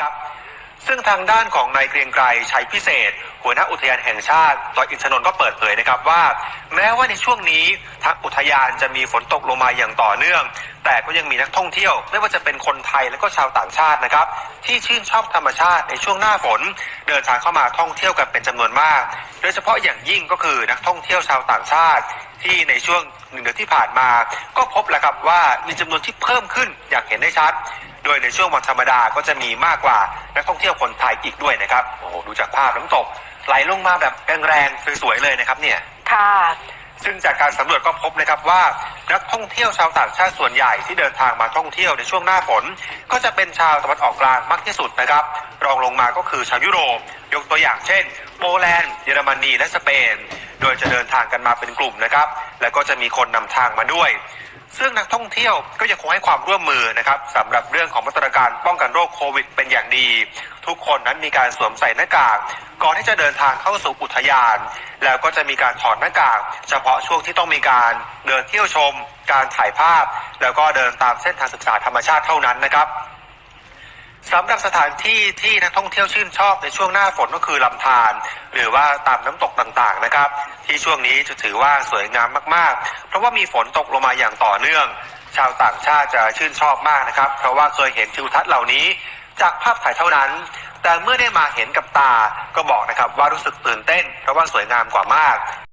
ครับ ซึ่งทางด้านของนายเกรียงไกรชัยพิเศษ หัวหน้าอุทยานแห่งชาติดอยอินทนนท์ก็เปิดเผยนะครับว่า แม้ว่าในช่วงนี้ทางอุทยานจะมีฝนตกลงมาอย่างต่อเนื่อง แต่ก็ยังมีนักท่องเที่ยว ไม่ว่าจะเป็นคนไทยและก็ชาวต่างชาตินะครับ ที่ชื่นชอบธรรมชาติในช่วงหน้าฝน เดินทางเข้ามาท่องเที่ยวกันเป็นจำนวนมาก โดยเฉพาะอย่างยิ่งก็คือนักท่องเที่ยวชาวต่างชาติที่ในช่วงหนึ่งเดือนที่ผ่านมา ก็พบแล้วครับว่ามีจำนวนที่เพิ่มขึ้นอย่างเห็นได้ชัด โดยในช่วงวันธรรมดาก็จะมีมากกว่านักท่องเที่ยวคนไทยอีกด้วยนะครับโอ้โหดูจากภาพน้ำตกไหลลงมาแบบแรงๆสวยๆเลยนะครับเนี่ยค่ะซึ่งจากการสำรวจก็พบนะครับว่า นักท่องเที่ยวชาวต่างชาติส่วนใหญ่ที่เดินทางมาท่องเที่ยวในช่วงหน้าฝน ก็จะเป็นชาวตะวันออกกลางมากที่สุดนะครับ รองลงมาก็คือชาวยุโรป ยกตัวอย่างเช่นโปแลนด์เยอรมนีและสเปน โดยจะเดินทางกันมาเป็นกลุ่มนะครับ แล้วก็จะมีคนนำทางมาด้วย ซึ่งนักท่องเที่ยวก็ยังคงให้ความร่วมมือนะครับสำหรับเรื่องของมาตรการป้องกันโรคโควิด เป็นอย่างดี ทุกคนนั้นมีการสวมใส่หน้ากากก่อนที่จะเดินทางเข้าสู่อุทยาน แล้วก็จะมีการถอดหน้ากาก เฉพาะช่วงที่ต้องมีการเดินเที่ยวชม การถ่ายภาพ แล้วก็เดินตามเส้นทางศึกษาธรรมชาติเท่านั้นนะครับ สำหรับสถานที่ที่นักท่องเที่ยวชื่นชอบในช่วงหน้าฝนก็คือลำธารหรือว่าตามน้ำตกต่างๆนะครับ ที่ช่วงนี้จะถือว่าสวยงามมากๆ เพราะว่ามีฝนตกลงมาอย่างต่อเนื่อง ชาวต่างชาติจะชื่นชอบมากนะครับ เพราะว่าเคยเห็นทิวทัศน์เหล่านี้ จากภาพถ่ายเท่านั้น แต่เมื่อได้มาเห็นกับตาก็บอกนะครับว่ารู้สึกตื่นเต้น เพราะว่าสวยงามกว่ามาก